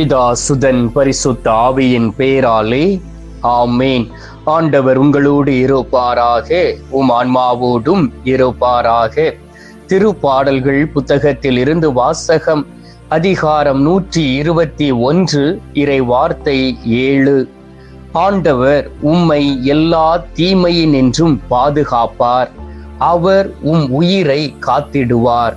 பிதா சுதன் பரிசுத்த ஆவியின் பேராலே ஆமேன். ஆண்டவர் உங்களோடு இருப்பாராக உம் ஆன்மாவோடும் இருப்பாராக. திருப்பாடல்கள் புத்தகத்தில் இருந்து வாசகம் அதிகாரம் நூற்றி இருபத்தி ஒன்று இறை வார்த்தை ஏழு. ஆண்டவர் உம்மை எல்லா தீமையினின்றும் பாதுகாப்பார். அவர் உம் உயிரை காத்திடுவார்.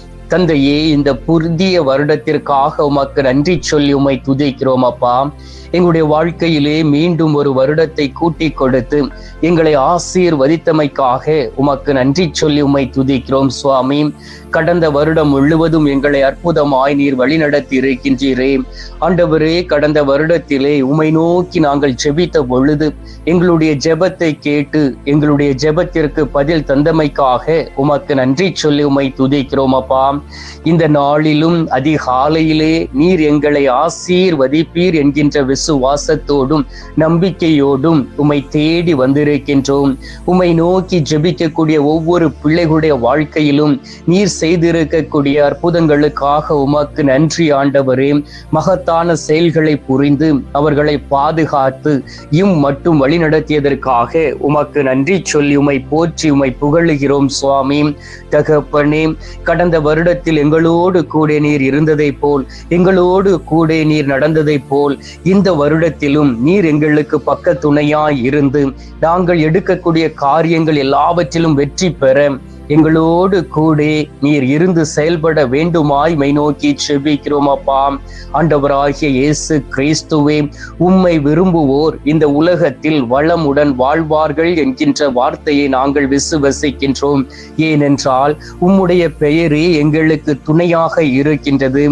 தந்தையே இந்த புதிய வருடத்திற்காக உமக்கு நன்றி சொல்லி உமை துதிக்கிறோம் அப்பா. எங்களுடைய வாழ்க்கையிலே மீண்டும் ஒரு வருடத்தை கூட்டி கொடுத்து எங்களை ஆசீர்வதித்தமைக்காக உமக்கு நன்றி சொல்லி உமை துதிக்கிறோம் சுவாமி. கடந்த வருடம் முழுவதும் எங்களை அற்புதமாய் நீர் வழிநடத்தி இருக்கின்றீரே. ஆண்டவரே கடந்த வருடத்திலே உமை நோக்கி நாங்கள் ஜெபித்த பொழுது எங்களுடைய ஜெபத்தை கேட்டு எங்களுடைய ஜெபத்திற்கு பதில் தந்தமைக்காக உமக்கு நன்றி சொல்லி உமை துதிக்கிறோம் அப்பா. இந்த நாளிலும் அதிகாலையிலே நீர் எங்களை ஆசீர்வதிப்பீர் என்கின்ற விசுவாசத்தோடும் நம்பிக்கையோடும் உமை தேடி வந்திருக்கின்றோம். உமை நோக்கி ஜெபிக்கக்கூடிய ஒவ்வொரு பிள்ளைகளுடைய வாழ்க்கையிலும் நீர் செய்திருக்கக்கூடிய அற்புதங்களுக்காக உமக்கு நன்றி ஆண்டவரே. மகத்தான செயல்களை புரிந்து அவர்களை பாதுகாத்து இம் மட்டும் வழி நடத்தியதற்காக உமக்கு நன்றி சொல்லி உமை போற்றி உமை புகழுகிறோம் சுவாமி. தகப்பனே கடந்த வருட வருடத்தில் எங்களோடு கூட நீர் இருந்ததைப் போல் எங்களோடு கூட நீர் நடந்ததைப் போல் இந்த வருடத்திலும் நீர் எங்களுக்கு பக்க துணையாய் இருந்து நாங்கள் எடுக்கக்கூடிய காரியங்கள் எல்லாவற்றிலும் வெற்றி பெற எங்களோடு கூட நீர் இருந்து செயல்பட வேண்டுமாய் மை நோக்கி செபிக்கிறோம் அப்பா. ஆண்டவராகிய இயேசு கிறிஸ்துவே உம்மை விரும்புவோர் இந்த உலகத்தில் வளமுடன் வாழ்வார்கள் என்கின்ற வார்த்தையை நாங்கள் விசுவசிக்கின்றோம். ஏனென்றால் உம்முடைய பெயரே எங்களுக்கு துணையாக இருக்கின்றது.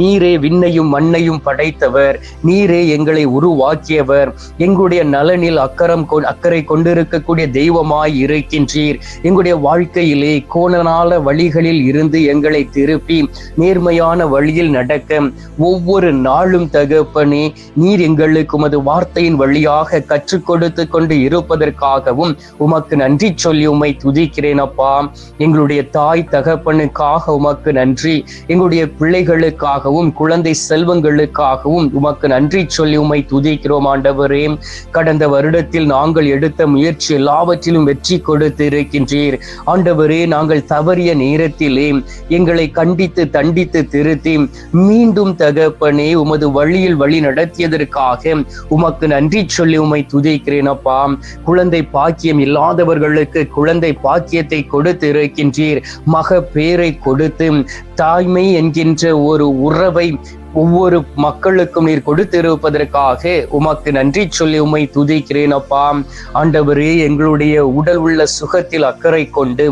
நீரே விண்ணையும் மண்ணையும் படைத்தவர். நீரே எங்களை உருவாக்கியவர். எங்களுடைய நலனில் அக்கறம் அக்கறை கொண்டிருக்கக்கூடிய தெய்வமாய் இருக்கின்றீர். எங்களுடைய வாழ்க்கையிலே கோணனால வழிகளில் இருந்து எங்களை திருப்பி நேர்மையான வழியில் நடக்க ஒவ்வொரு நாளும் தகப்பனே நீர் எங்களுக்கு உமது வார்த்தையின் வழியாக கற்றுக் கொடுத்து கொண்டு இருப்பதற்காகவும் உமக்கு நன்றி சொல்லி உமை துதிக்கிறேன் அப்பா. எங்களுடைய தாய் தகப்பனுக்காக உமக்கு நன்றி. எங்களுடைய பிள்ளைகளுக்காகவும் குழந்தை செல்வங்களுக்காகவும் உமக்கு நன்றி சொல்லி உமை துதிக்கிறோம் ஆண்டவரே. கடந்த வருடத்தில் நாங்கள் எடுத்த முயற்சி எல்லாவற்றிலும் வெற்றி கொடுத்து இருக்கின்றீர் ஆண்டவரே நாங்கள் தவறிய நேரத்திலே எங்களை கண்டித்து தண்டித்து திருத்தி மீண்டும் தகப்பனே உமது வழியில் வழி நடத்தியதற்காக உமக்கு நன்றி சொல்லி உமை துதிக்கிறேன் அப்பா. குழந்தை பாக்கியம் இல்லாதவர்களுக்கு குழந்தை பாக்கியத்தை கொடுத்து இருக்கின்றீர். மக பேரை கொடுத்து தாய்மை என்கின்ற ஒரு உறவை ஒவ்வொரு மக்களுக்கும் நீர் கொடுத்திருப்பதற்காக உமக்கு நன்றி சொல்லி உமை துதிக்கிறேன் அப்பா. ஆண்டவரே எங்களுடைய உடல் உள்ள சுகத்தில் அக்கறை கொண்டு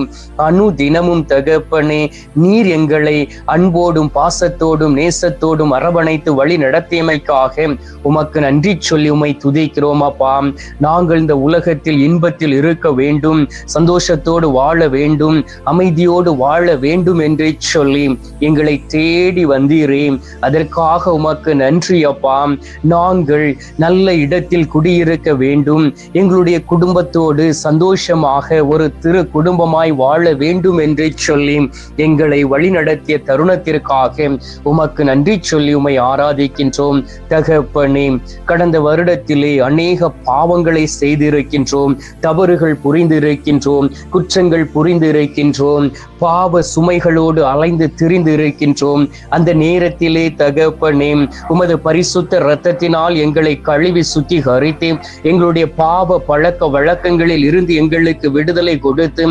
அணு தினமும் தகப்பனே நீர் எங்களை அன்போடும் பாசத்தோடும் நேசத்தோடும் அரவணைத்து வழி நடத்தியமைக்காக உமக்கு நன்றி சொல்லி உமை துதிக்கிறோம் அப்பா. நாங்கள் இந்த உலகத்தில் இன்பத்தில் இருக்க வேண்டும் சந்தோஷத்தோடு வாழ வேண்டும் அமைதியோடு வாழ வேண்டும் என்று சொல்லி எங்களை தேடி வந்தீரே. அதற்கு அதற்காக உமக்கு நன்றி அப்பா. நாங்கள் நல்ல இடத்தில் குடியிருக்க வேண்டும். எங்களுடைய குடும்பத்தோடு சந்தோஷமாக ஒரு திரு குடும்பமாய் வாழ வேண்டும் என்று சொல்லி எங்களை வழிநடத்திய தருணத்திற்காக உமக்கு நன்றி சொல்லி உமை ஆராதிக்கின்றோம். தகப்பனே கடந்த வருடத்திலே அநேக பாவங்களை செய்திருக்கின்றோம். தவறுகள் புரிந்திருக்கின்றோம். குற்றங்கள் புரிந்திருக்கின்றோம். பாவ சுமைகளோடு அலைந்து திரிந்திருக்கின்றோம். அந்த நேரத்திலே தக தகப்பனே உமது பரிசுத்த இரத்தத்தினால் எங்களை கழுவி சுத்திகரித்து எங்களுடைய பாவ பழக்க வழக்கங்களில் இருந்து எங்களுக்கு விடுதலை கொடுத்து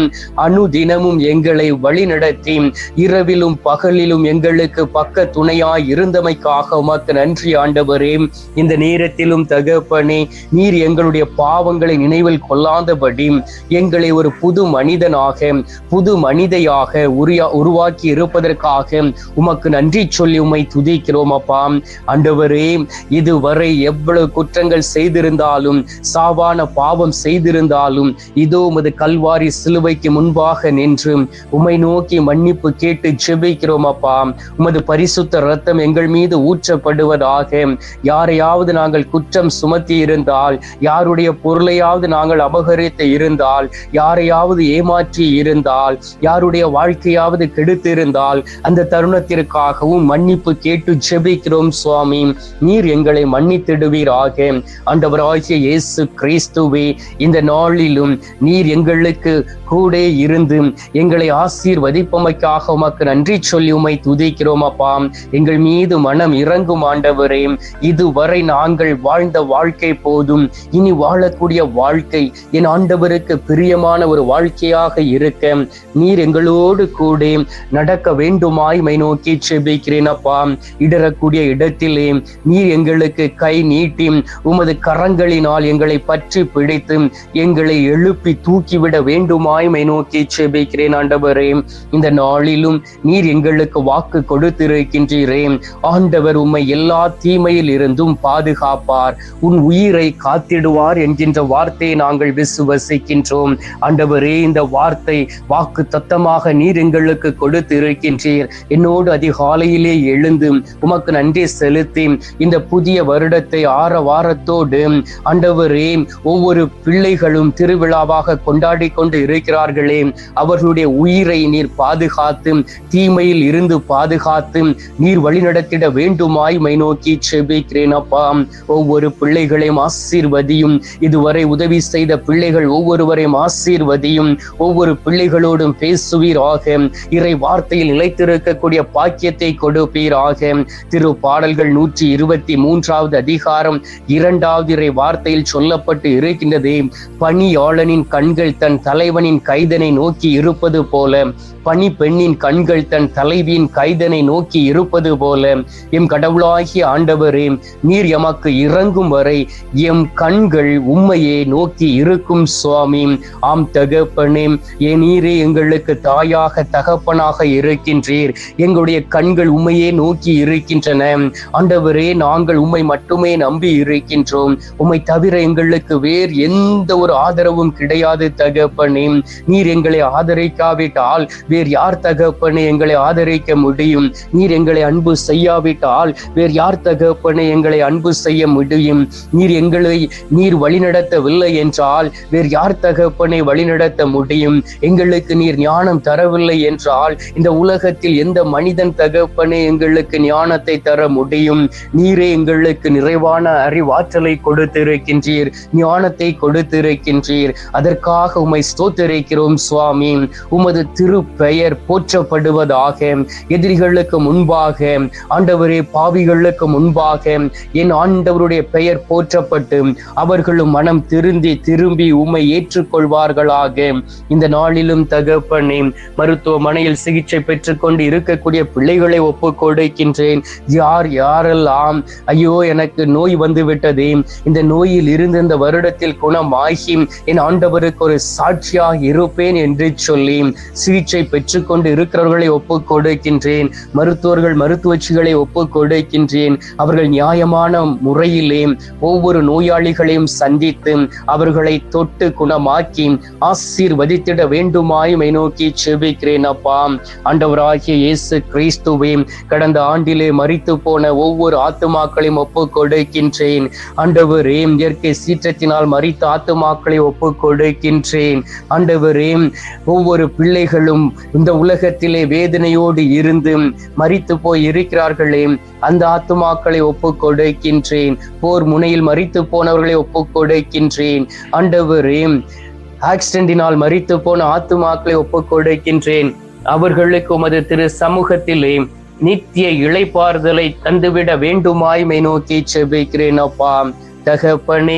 அனுதினமும் எங்களை வழி நடத்தி இரவிலும் பகலிலும் எங்களுக்கு பக்க துணையாய் இருந்தமைக்காக உமக்கு நன்றி ஆண்டவரே. இந்த நேரத்திலும் தகப்பனே நீர் எங்களுடைய பாவங்களை நினைவில் கொள்ளாதபடி எங்களை ஒரு புது மனிதனாக புது மனிதையாக உருவாக்கி இருப்பதற்காக உமக்கு நன்றி சொல்லி உமை துதிக்கிறோம். செபிக்கிறோம் அப்பா ஆண்டவரே இதுவரை எவ்வளவு குற்றங்கள் செய்திருந்தாலும் சாவான பாவம் செய்திருந்தாலும் இதோ உமது கல்வாரி சிலுவைக்கு முன்பாக நின்று உமை நோக்கி மன்னிப்பு கேட்டு செபிக்கிறோம் அப்பா உமது பரிசுத்த ரத்தம் எங்கள் மீது ஊற்றப்படுவதாக யாரையாவது நாங்கள் குற்றம் சுமத்தி இருந்தால் யாருடைய பொருளையாவது நாங்கள் அபகரித்து இருந்தால் யாரையாவது ஏமாற்றி இருந்தால் யாருடைய வாழ்க்கையாவது கெடுத்திருந்தால் அந்த தருணத்திற்காகவும் மன்னிப்பு கேட்டு ஜெபிக்கிறோம் சுவாமி. நீர் எங்களை மன்னித்திடுவீராக ஆண்டவராகிய இயேசு கிறிஸ்துவே இந்த நாளிலும் நீர் எங்களுக்கு கூட இருந்து எங்களை ஆசீர்வதிப்பமைக்காக உமக்கு நன்றி சொல்லி உமை துதிக்கிறோம் அப்பா. எங்கள் மீது மனம் இறங்கும் ஆண்டவரே இதுவரை நாங்கள் வாழ்ந்த வாழ்க்கை போதும். இனி வாழக்கூடிய வாழ்க்கை என் ஆண்டவருக்கு பிரியமான ஒரு வாழ்க்கையாக இருக்க. நீர் எங்களோடு கூட நடக்க வேண்டுமாய் மை நோக்கி செபிக்கிறேன் அப்பா. இடரக்கூடிய இடத்திலே நீர் எங்களுக்கு கை நீட்டி உமது கரங்களினால் எங்களை பற்றி பிடித்து எங்களை எழுப்பி தூக்கிவிட வேண்டுமாய்மை நோக்கி செபிக்கிறேன் ஆண்டவரே. இந்த நாளிலும் நீர் எங்களுக்கு வாக்கு கொடுத்திருக்கின்றீரே. ஆண்டவர் உம்மை எல்லா தீமையில் இருந்தும் பாதுகாப்பார். உன் உயிரை காத்திடுவார் என்கின்ற வார்த்தையை நாங்கள் விசுவசிக்கின்றோம். ஆண்டவரே இந்த வார்த்தை வாக்கு தத்தமாக நீர் எங்களுக்கு கொடுத்திருக்கின்றீர். என்னோடு அதிகாலையிலே எழுந்து உமக்கு நன்றி செலுத்தி இந்த புதிய வருடத்தை ஆற வாரத்தோடு ஆண்டவரே ஒவ்வொரு பிள்ளைகளும் திருவிழாவாக கொண்டாடி கொண்டு இருக்கிறார்களே. அவர்களுடைய உயிரை நீர் பாதுகாத்து தீமையில் இருந்து பாதுகாத்து நீர் வழிநடத்திட வேண்டுமாய் மை நோக்கி செபிக்கிறேன் அப்பா. ஒவ்வொரு பிள்ளைகளையும் ஆசீர்வதியும். இதுவரை உதவி செய்த பிள்ளைகள் ஒவ்வொருவரையும் ஆசீர்வதியும். ஒவ்வொரு பிள்ளைகளோடும் பேசுவீராக. இறை வார்த்தையில் நிலைத்திருக்கக்கூடிய பாக்கியத்தை கொடுப்பீராக. திரு பாடல்கள் நூற்றி இருபத்தி மூன்றாவது அதிகாரம் இரண்டாவது இறை வார்த்தையில் சொல்லப்பட்டு இருக்கின்றது. பணியாளனின் கண்கள் தன் தலைவனின் கைதனை நோக்கி இருப்பது போல. பணி பெண்ணின் கண்கள் தன் தலைவியின் கைதனை நோக்கி இருப்பது போல எம் கடவுளாகிய ஆண்டவரே நீர் எமக்கு இறங்கும் வரை எம் கண்கள் உண்மையை நோக்கி இருக்கும் சுவாமி. ஆம் தகப்பனே ஏ நீரே எங்களுக்கு தாயாக தகப்பனாக இருக்கின்றீர். எங்களுடைய கண்கள் உம்மையே நோக்கி இருக்கின்றன. ஆண்டவரே நாங்கள் உம்மை மட்டுமே நம்பி இருக்கின்றோம். உம்மை தவிர எங்களுக்கு வேறு எந்த ஒரு ஆதரவும் கிடையாது தகப்பனே. நீர் எங்களை ஆதரிக்காவிட்டால் வேறு யார் தகப்பனை எங்களை ஆதரிக்க முடியும்? நீர் எங்களை அன்பு செய்யாவிட்டால் வேறு யார் தகப்பனை எங்களை அன்பு செய்ய முடியும்? நீர் எங்களை நீர் வழிநடத்தவில்லை என்றால் வேறு யார் தகப்பனை வழிநடத்த முடியும்? எங்களுக்கு நீர் ஞானம் தரவில்லை என்றால் இந்த உலகத்தில் எந்த மனிதன் தகப்பனே எங்களுக்கு ஞானத்தை தர முடியும்? நீரே எங்களுக்கு நிறைவான அறிவாற்றலை கொடுத்திருக்கின்றீர் ஞானத்தை கொடுத்திருக்கின்றீர். அதற்காக உமை ஸ்தோத்திருக்கிறோம் சுவாமி. உமது திரு பெயர் போற்றப்படுவதாக எதிரிகளுக்கு முன்பாக ஆண்டவரே பாவிகளுக்கு முன்பாக என் ஆண்டவருடைய பெயர் போற்றப்பட்டு அவர்களும் மனம் திருந்தி திரும்பி உம்மை ஏற்றுக்கொள்வார்களாக. இந்த நாளிலும் தகப்பனே மருத்துவமனையில் சிகிச்சை பெற்றுக்கொண்டு இருக்கக்கூடிய பிள்ளைகளை ஒப்பு கொடுக்கின்றேன். யார் யாரெல்லாம் ஐயோ எனக்கு நோய் வந்துவிட்டதே இந்த நோயில் இருந்து இந்த வருடத்தில் குணமாகி என் ஆண்டவருக்கு ஒரு சாட்சியாக இருப்பேன் என்று சொல்லி சிகிச்சை பெற்றுக்கொண்டு இருக்கிறவர்களை ஒப்பு கொடுக்கின்றேன் மருத்துவர்கள் மருத்துவச்சிகளை ஒப்பு கொடுக்கின்றேன் அவர்கள் நியாயமான முறையிலே ஒவ்வொரு நோயாளிகளையும் சந்தித்து அவர்களை தொட்டு குணமாக்கி ஆசீர்வதித்திட வேண்டுமாய் நோக்கி செபிக்கிறேன் அப்பா. ஆண்டவராகிய இயேசு கிறிஸ்துவே கடந்த ஆண்டிலே மறித்து போன ஒவ்வொரு ஆத்துமாக்களையும் ஒப்பு கொடுக்கின்றேன் ஆண்டவரே இயற்கை சீற்றத்தினால் மறித்த ஆத்துமாக்களை ஒப்பு கொடுக்கின்றேன் ஆண்டவரே ஒவ்வொரு பிள்ளைகளும் இந்த உலகத்திலே வேதனையோடு இருந்து மறித்து போய் இருக்கிறார்களே அந்த ஆத்துமாக்களை ஒப்பு கொடுக்கின்றேன் போர் முனையில் மறித்து போனவர்களை ஒப்பு கொடுக்கின்றேன் ஆண்டவரே ஆக்சிடென்டினால் மறித்து போன ஆத்துமாக்களை ஒப்பு கொடுக்கின்றேன் அவர்களுக்கு உமது திரு சமூகத்திலே நித்திய இழைப்பாறுதலை தந்துவிட வேண்டுமாய்மை நோக்கி செபிக்கிறேன் அப்பா. தகப்பனே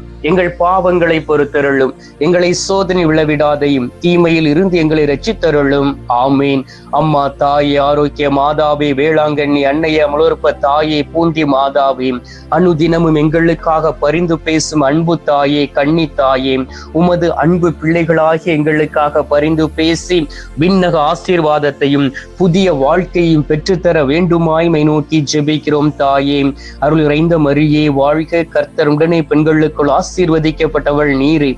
எங்கள் பாவங்களை பொறுத்தருளும். எங்களை சோதனை விழவிடாதையும் தீமையில் இருந்து எங்களை ரச்சித்தருளும் ஆமீன். அம்மா தாயே ஆரோக்கிய மாதாவே வேளாங்கண்ணி அன்னைய அமலோற்ப தாயே பூந்தி மாதாவே அனுதினமும் எங்களுக்காக பரிந்து பேசும் அன்பு தாயே கண்ணி தாயே உமது அன்பு பிள்ளைகளாகிய எங்களுக்காக பரிந்து பேசி விண்ணக ஆசீர்வாதத்தையும் புதிய வாழ்க்கையும் பெற்றுத்தர வேண்டுமாய்மை நோக்கி ஜெபிக்கிறோம் தாயே. அருள் இறைந்த மரியே வாழ்க கர்த்தர் உடனே பெண்களுக்குள் ஆசீர்வதிக்கப்பட்டவள் நீரே.